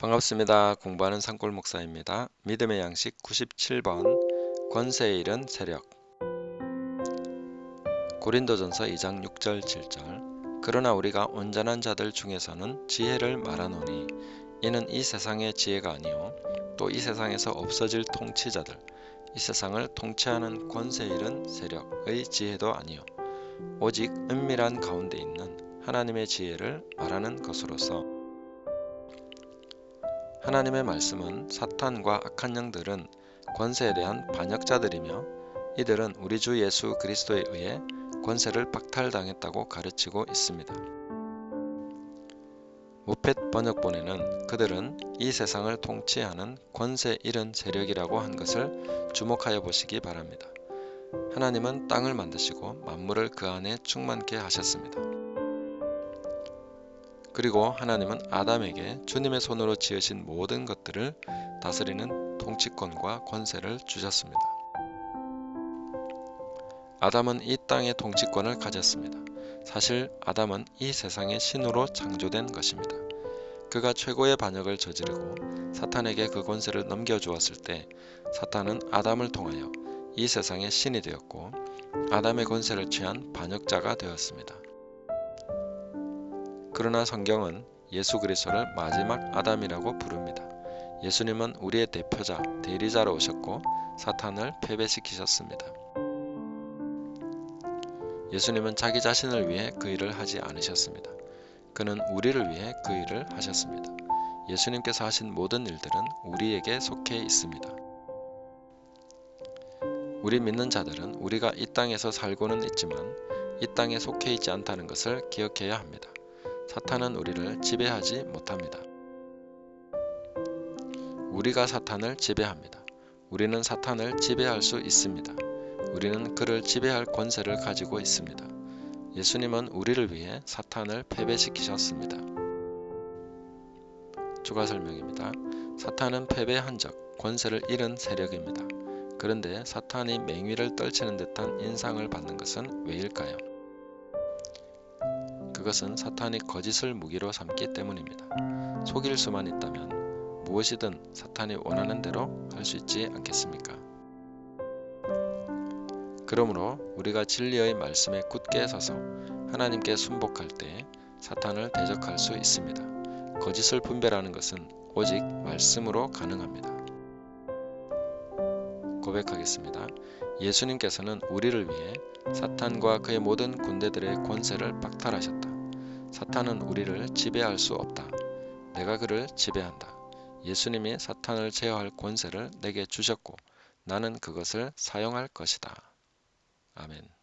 반갑습니다. 공부하는 산골 목사입니다. 믿음의 양식 97번 권세의 일은 세력 고린도전서 2장 6절 7절 그러나 우리가 온전한 자들 중에서는 지혜를 말하노니 이는 이 세상의 지혜가 아니요 또 이 세상에서 없어질 통치자들 이 세상을 통치하는 권세의 일은 세력의 지혜도 아니요 오직 은밀한 가운데 있는 하나님의 지혜를 말하는 것으로서 하나님의 말씀은 사탄과 악한 영들은 권세에 대한 반역자들이며 이들은 우리 주 예수 그리스도에 의해 권세를 박탈당했다고 가르치고 있습니다. 모펫 번역본에는 그들은 이 세상을 통치하는 권세 잃은 세력이라고 한 것을 주목하여 보시기 바랍니다. 하나님은 땅을 만드시고 만물을 그 안에 충만케 하셨습니다. 그리고 하나님은 아담에게 주님의 손으로 지으신 모든 것들을 다스리는 통치권과 권세를 주셨습니다. 아담은 이 땅의 통치권을 가졌습니다. 사실 아담은 이 세상의 신으로 창조된 것입니다. 그가 최고의 반역을 저지르고 사탄에게 그 권세를 넘겨주었을 때 사탄은 아담을 통하여 이 세상의 신이 되었고 아담의 권세를 취한 반역자가 되었습니다. 그러나 성경은 예수 그리스도를 마지막 아담이라고 부릅니다. 예수님은 우리의 대표자, 대리자로 오셨고 사탄을 패배시키셨습니다. 예수님은 자기 자신을 위해 그 일을 하지 않으셨습니다. 그는 우리를 위해 그 일을 하셨습니다. 예수님께서 하신 모든 일들은 우리에게 속해 있습니다. 우리 믿는 자들은 우리가 이 땅에서 살고는 있지만 이 땅에 속해 있지 않다는 것을 기억해야 합니다. 사탄은 우리를 지배하지 못합니다. 우리가 사탄을 지배합니다. 우리는 사탄을 지배할 수 있습니다. 우리는 그를 지배할 권세를 가지고 있습니다. 예수님은 우리를 위해 사탄을 패배시키셨습니다. 추가 설명입니다. 사탄은 패배한 적, 권세를 잃은 세력입니다. 그런데 사탄이 맹위를 떨치는 듯한 인상을 받는 것은 왜일까요? 그것은 사탄이 거짓을 무기로 삼기 때문입니다. 속일 수만 있다면 무엇이든 사탄이 원하는 대로 할 수 있지 않겠습니까? 그러므로 우리가 진리의 말씀에 굳게 서서 하나님께 순복할 때 사탄을 대적할 수 있습니다. 거짓을 분별하는 것은 오직 말씀으로 가능합니다. 고백하겠습니다. 예수님께서는 우리를 위해 사탄과 그의 모든 군대들의 권세를 박탈하셨다. 사탄은 우리를 지배할 수 없다. 내가 그를 지배한다. 예수님이 사탄을 제어할 권세를 내게 주셨고 나는 그것을 사용할 것이다. 아멘.